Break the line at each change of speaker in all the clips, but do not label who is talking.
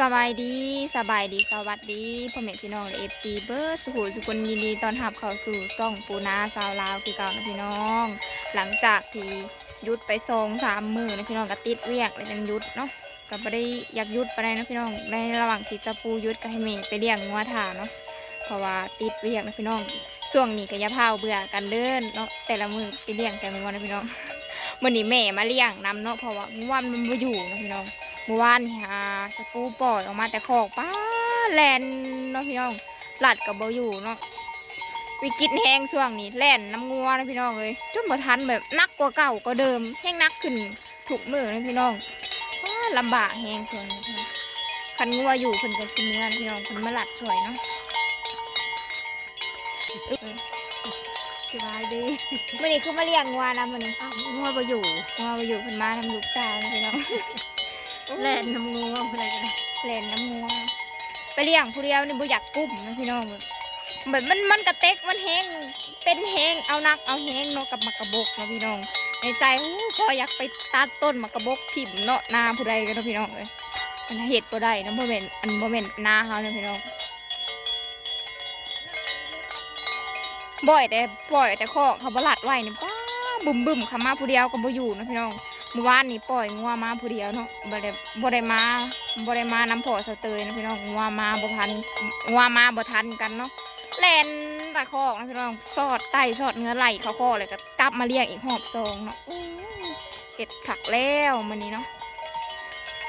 สบายดีสบายดีสวัสดีพ่อแม่พี่น้องเอฟซีเบอร์สุขุสุคนยินดีตอนรับเข้าสู่ซ่องปูนาสาวลาวคือเก่านะพี่น้อง หลังจากที่ยุดไปสองสามมือนะพี่น้องก็ติดเวียกเลยจังยุดเนาะก็ไม่ได้อยากยุดไปไหนนะพี่น้องในระหว่างที่ตะปูยุดก็ให้เมย์ไปเลี้ยงงัวถ่าเนาะเพราะว่าติดเวียกนะพี่น้องช่วงนี้ก็อย่าพาเบื่อกันเดินเนาะแต่ละมือไปเลี้ยงแต่งัวนะพี่น้องวันนี้แม่มาเลี้ยงนำเนาะเพราะว่างัวมันมาอยู่นะพี่น้อง เมื่อวานนี่ฮะสกรูปล่อยออกมาแต่คอกป้าแลนเนาะพี่น้องหลัดกับเบอยู่เนาะวิกฤตแห้งช่วงนี้แล่นน้ำงัวนะพี่น้องเลยจนบ่ทันแบบนักกว่าเก่าก็เดิมแห้งนักขึ้นถูกมือนะพี่น้องว้าลำบากแห้งส่วนนี้นะคันงัวอยู่เพิ่นก็สิเนื้อนะพี่น้องเพิ่นมาหลัดช่วยเนาะอึ๊บ
สบายดี
มื่อนี้คือมาเลี้ยงงัวนะมื่อนี้
อ้าวงัวบ่อยู่
งัวมาอยู่เพิ่นมาทำลูกสาวนะพี่น้อง
แล่นน้ำงัวอะไรกันนะ
เล่นน้ำงัวไปเลี้ยงผู้เดียวนี่บ่อยากกุ้มนะพี่น้องแบบมันมันกระเต็กมันแห้งเป็นแห้งเอานักเอาแห้งเนาะกับมะกระบกนะพี่น้อง ในใจพออยากไปตัดต้นมะกระบกถิ่มเนาะนาผู้ใดกันเนาะพี่น้องเลยมันเห็ดบ่ได้นะบ่แม่นอันบ่แม่นนาเฮาเนาะพี่น้องบ่อยแต่ปล่อยแต่คอเขาบลัดไว้นี่ป้าบึมบึมขามาผู้เดียวก็บ่อยู่นะพี่น้อง เมื่อวานนี้ปล่อยงัวมาผู้เดียวเนาะบ่ได้บ่ได้มาบ่ได้มาน้ำพอเสเตยนะพี่น้องงัวมาบ่ทันงัวมาบ่ทันกันเนาะแล่นตะคอกนะพี่น้องสอดไตสอดเนื้อไหลเขาคอเลยก็กลับมาเลี้ยงอีกหอบซองเนาะเก็ดผักแล้วมื้อนี้เนาะ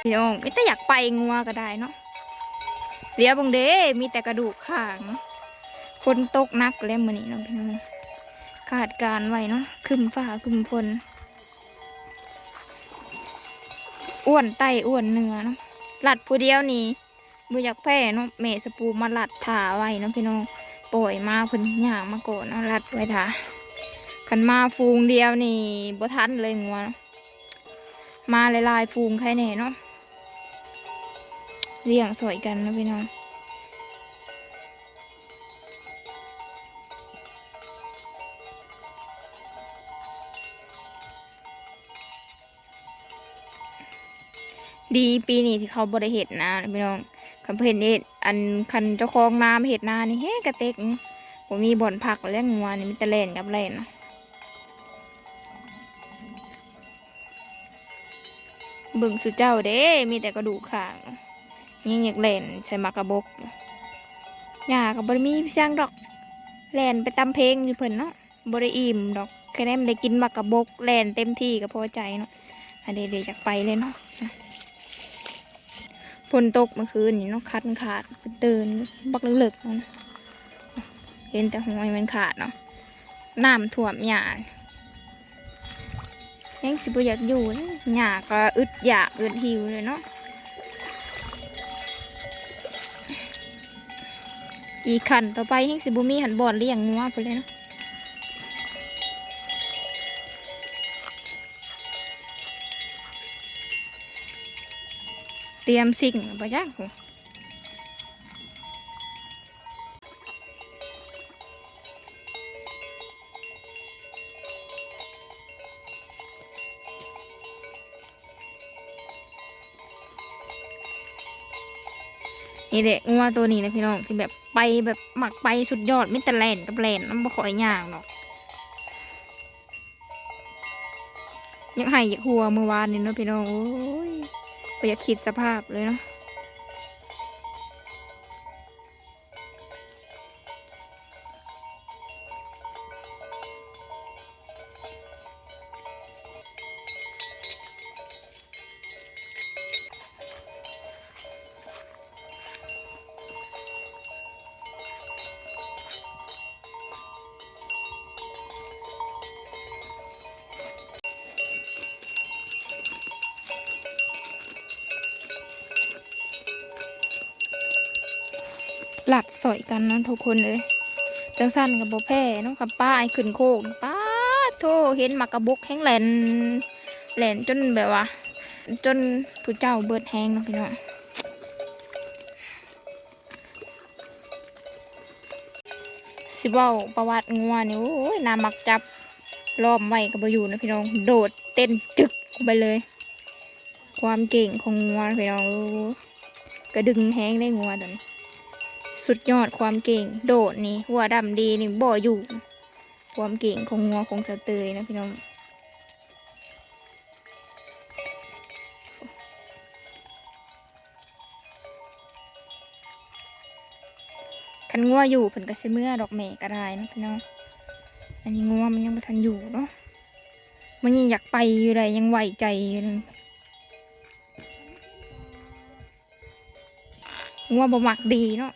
พี่น้องมีแต่อยากไปงัวก็ได้เนาะเดี๋ยวบงเด้มีแต่กระดูกขางเนาะฝนตกนักแล้วมื้อนี้เนาะพี่น้องคาดการไว้เนาะคึมฟ้าคึมฝน อ้วนไตอ้วนเนื้อเนาะหลัดผู้เดียวนี่บุอยากแพ้เนาะแม่สปูมาหลัดถาไว้เนาะพี่น้องปล่อยมาเพิ่นย่างมาก่อนเนาะหลัดไว้ถาขันมาฟูงเดียวนี่บ่ทันเลยงัวเนาะมาลายๆฟูงใครแน่เนาะเลี้ยงสวยกันเนาะพี่น้อง ดีปีนี้ที่เขาบ่ได้เห็ดนาพี่น้องคันเพิ่นเฮ็ดอันคันเจ้าของนามาเห็ดนานี่เฮ้กระเต็กผมมีบ่อนผักและงัวนี่มีแต่เล่นกับเล่นเนะเบิ่งสุเจ้าเด้ มีแต่กระดูกขางยังอยากเล่นใส่มากกระบกหญ้าก็บ่ได้มีพี่ช่างดอกแล่นไปตามเพลงอยู่เพิ่นเนาะบ่ได้อิ่มดอกแค่นั้นได้กินมากกระบกแล่นเต็มที่ก็พอใจเนาะอันเดๆอยากไปเลยเนาะ ฝนตกเมื่อคืนนี่เนาะคัดขาดเป็นตื่นบักเลิกๆเนาะเห็นแต่หอยมันขาดเนาะน้ำท่วมหยายังสิบอยากอยู่เลยหยาก็อึดอยากอึดหิวเลยเนาะอีกขันต่อไปยังสิบุมีหันบอดเลี้ยงงัวไปเลยเนาะ รียมสิ่งไปจ้าโหนี่เด็กงัวตัวนี้นะพี่น้องที่แบบไปแบบหมักไปสุดยอดมิตรแลนกับแลนน้ำบ่ค่อยย่างหรอกยังให้อยหัวเมื่อวานนี่เนาะพี่น้องโอ้ย ไปอยากคิดสภาพเลยเนาะ หลัดสอยกันนะทุกคนเลยจังสั้นกับโบแพ้เนาะกับป้าไอ้ขึ้นโคกป้าโทเห็นหมากกระบกแห้งแหลนแหลนจนแบบว่า จนผู้เจ้าเบิดแห้งเนะพี่น้องสิเว้าประวัติงัวนี่โอ้ยนามักจับล้อมไว้กับบอยู่นะพี่น้อง โดดเต้นจึกไปเลย ความเก่งของงัวพี่น้องกระดึงแห้งได้งัวตัวนี้ สุดยอดความเก่ง โดดนี่หัวดำดีนี่บ่อยู่ ความเก่งของงัวของสเตยนะพี่น้องคันงัวอยู่เพิ่นก็สิเมื่อดอกแม่ก็ได้นะพี่น้องอันนี้งัวมันยังบ่ทันอยู่เนาะมันยังอยากไปอยู่เลยยังไหวใจอยู่เลยงัวบ่มักดีเนาะ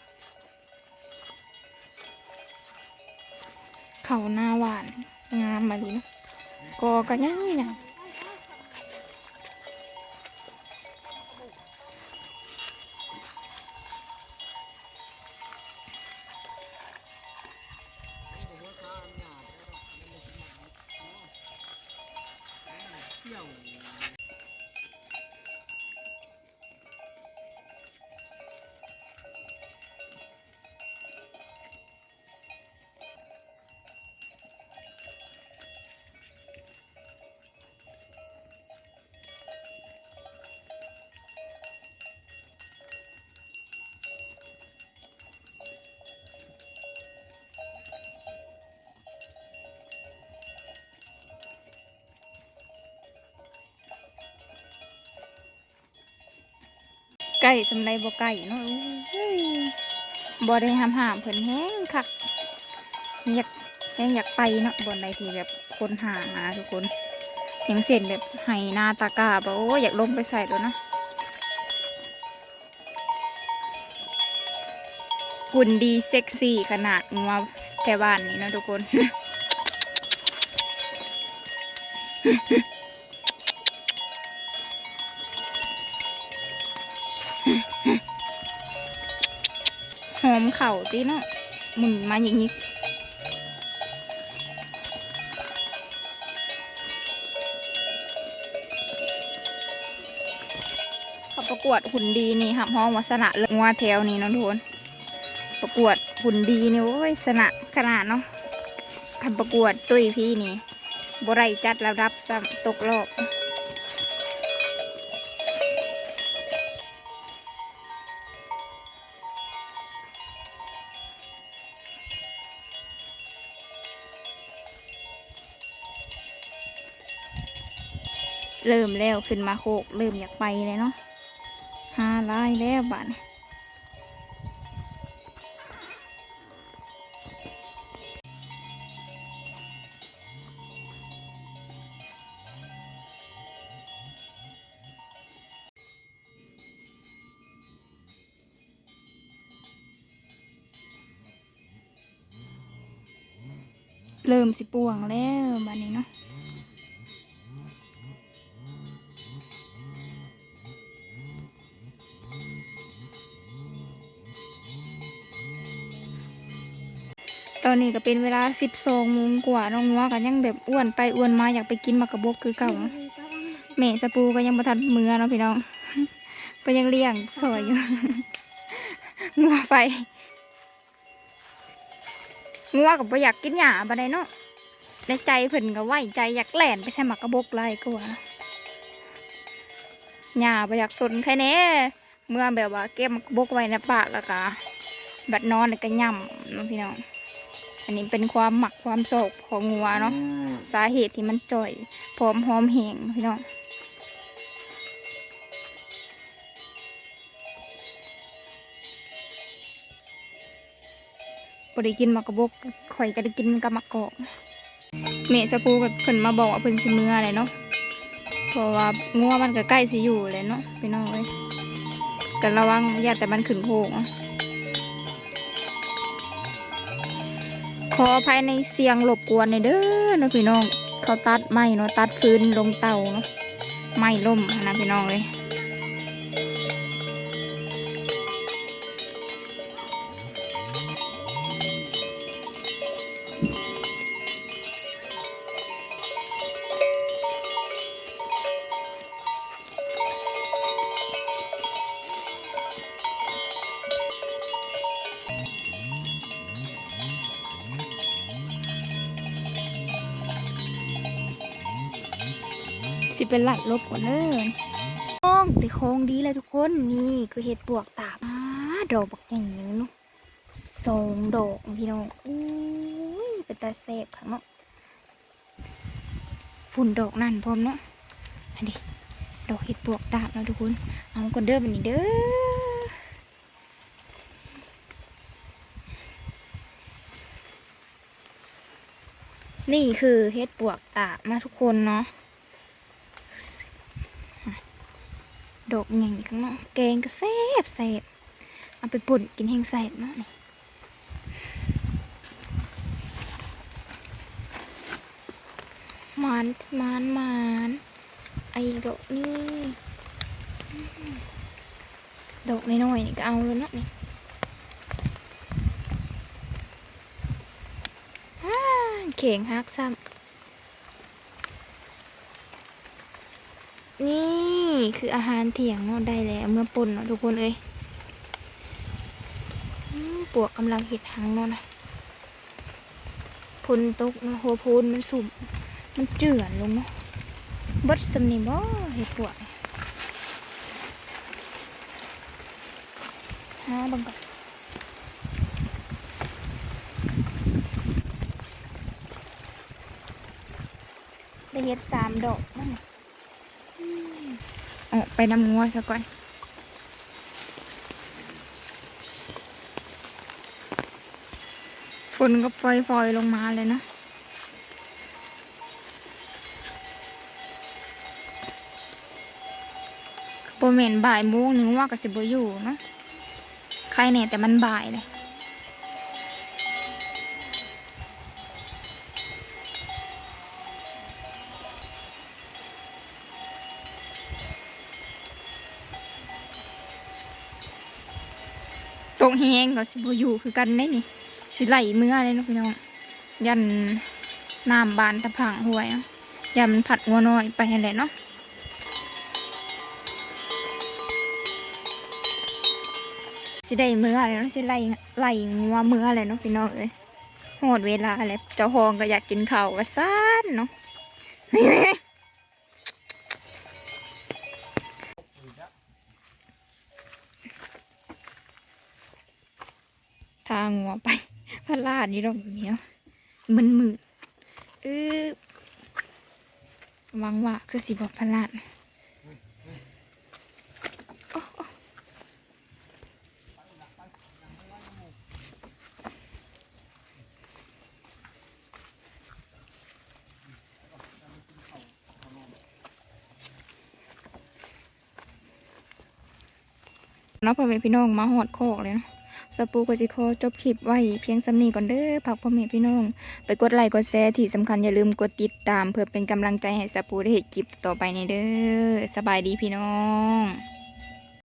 เขาหน้าหวานงามมาดีนะกอก็ยังยัง ไก่สำไรบ่ไก่เนาะโบ่ได้ห้ามห้ามเพิ่นแห้งคักอยากแห้งอยากไปเนาะบนใดที่แบบคนหานะทุกคนอย่างเส้นแบบไห้หน้าตากาบ่โอ้อยากลงไปใส่ตัวนะหุ่นดีเซ็กซี่ขนาดงัวแถวบ้านนี้เนาะทุกคน หอมเข่าตีเนาะหมุนมาอย่างนี้เขาประกวดหุ่นดีนี่หับห้องวัสนะเลยงัวแถวนี้เนาะทุกคนประกวดหุ่นดีนี่โอ้ยสนะขนาดเนาะคันประกวดตุ้ยพี่นี่บไรจัดระดับตกรอบ เริ่มแล้วขึ้นมาโคกเริ่มอยากไปเลยเนาะหาลายแล้วบ้านเริ่มสิป่วงแล้วบ้านนี้เนาะ อนนี้ก็เป็นเวลาสิบสองโมงกว่าน้องงัวกันยังแบบอ้วนไปอ้วนมาอยากไปกินมากกระบกคือเก่าเนาะแม่สปูก็ยังบ่ทันมือเนาะพี่น้องก็ยังเลี้ยงสวยอยู่งัวไปงัวก็บ่อยากกินหญ้าบ่ได้เนาะในใจเพิ่นก็ไหวใจอยากแล่นไปใช้หมากกระบกไรก็ว่าหญ้าบ่อยากสนใครแน่เมื่อแบบว่าเก็บหมากกระบกไว้ในปากแล้วก็บัดนอนแล้วก็ย่ำเนาะพี่น้อง อันนี้เป็นความหมักความโศกของงัวเนาะสาเหตุที่มันจ่อยพร้อมหอมแหงพี่น้องบ่ได้กินหมักกระบกข่อยก็ได้กินกับหมักกอกเมสะพูกับเพิ่นมาบอกว่าเพิ่นสิมืออะไรเนาะเพราะว่างัวมันก็ใกล้สิอยู่เลยเนาะพี่น้องเอ้ยกันระวังอย่าแต่มันขึ้นโพง ขอภายในเสียงหลบกวนในเด้อนะพี่น้อง เขาตัดไม้เนาะตัดฟืนลงเตาเนาะไม้ล่มนะพี่น้องเลย สิเป็นไหลลบก่อนเด้อน้งแต่โค้งดีเลยทุกคนนี่คือเห็ดปวกตาบดอกบักใหญ่หนึ่งเนาะสองดอกพี่น้องอุ้ยเป็นตาแซ่บข้างเนาะฝุ่นดอกนั่นพร้อมเนาะอันนี้ดอกเห็ดปวกตาบเนาะทุกคนเอาก่อนเด้อบันนี้เด้อนี่คือเห็ดปวกตาบมาทุกคนเนาะ ดอกใหญ่ข้างนอกแกงก็แซ่บแซ่บเอาไปปุ่นกินแห้งแซ่บเนาะนี่มานมานมานไอ้ดอกนี่ดอกน้อยๆนี่ก็เอาเลยเนาะนี่เข่งฮักซ้ำนี่ คืออาหารเที่ยงเนาะได้แล้วเมื่อป่นเนาะทุกคนเอ้ยปวกกำลังเห็ดหางเนาะนะพลตกเนาะหัวพูนมันสุ่มมันเจือนลงเนาะบดสำนีบ่เห็ดปวกหาบังก่อนได้เห็ดสามดอกนั่น ไปน้ำงัวซะก่อนฝนก็ฟอยๆลงมาเลยนะโปรเมนบ่ายโมงนึงว่ากับสิบอยู่เนาะใครเนี่ยแต่มันบ่ายเลย ตกแหงก็สิบอยู่คือกันได้นี่สิไหลเมื่อเลยเนาะพี่น้อง ยันน้ำบานตะพังห่วยเนาะยันผัดงัวน้อยไปแหละเนาะสิได้เมื่อเลยเนาะสิไหลไหลงัวเมื่อเลยเนาะพี่น้องเอ้ยหมดเวลาแล้วเจ้าของก็อยากกินข้าวก็ซ่านเนาะ งหัวไปพระลาดนี่ดอกเนี้ยมันมืดเออหวังว่าคือสิบอกพระลาดโอ้โอ้เนาะพ่อแม่พี่น้องมาหอดโคกเลยเนาะ สปูกจิโคจบคลิปไว้เพียงสำนีก่อนเด้อพักพ่อแม่พี่น้อง ไปกดไลค์กดแชร์ที่สำคัญอย่าลืมกดติดตาม เพื่อเป็นกำลังใจให้สปูได้เห็นคลิปต่อไปในเด้อสบายดีพี่น้อง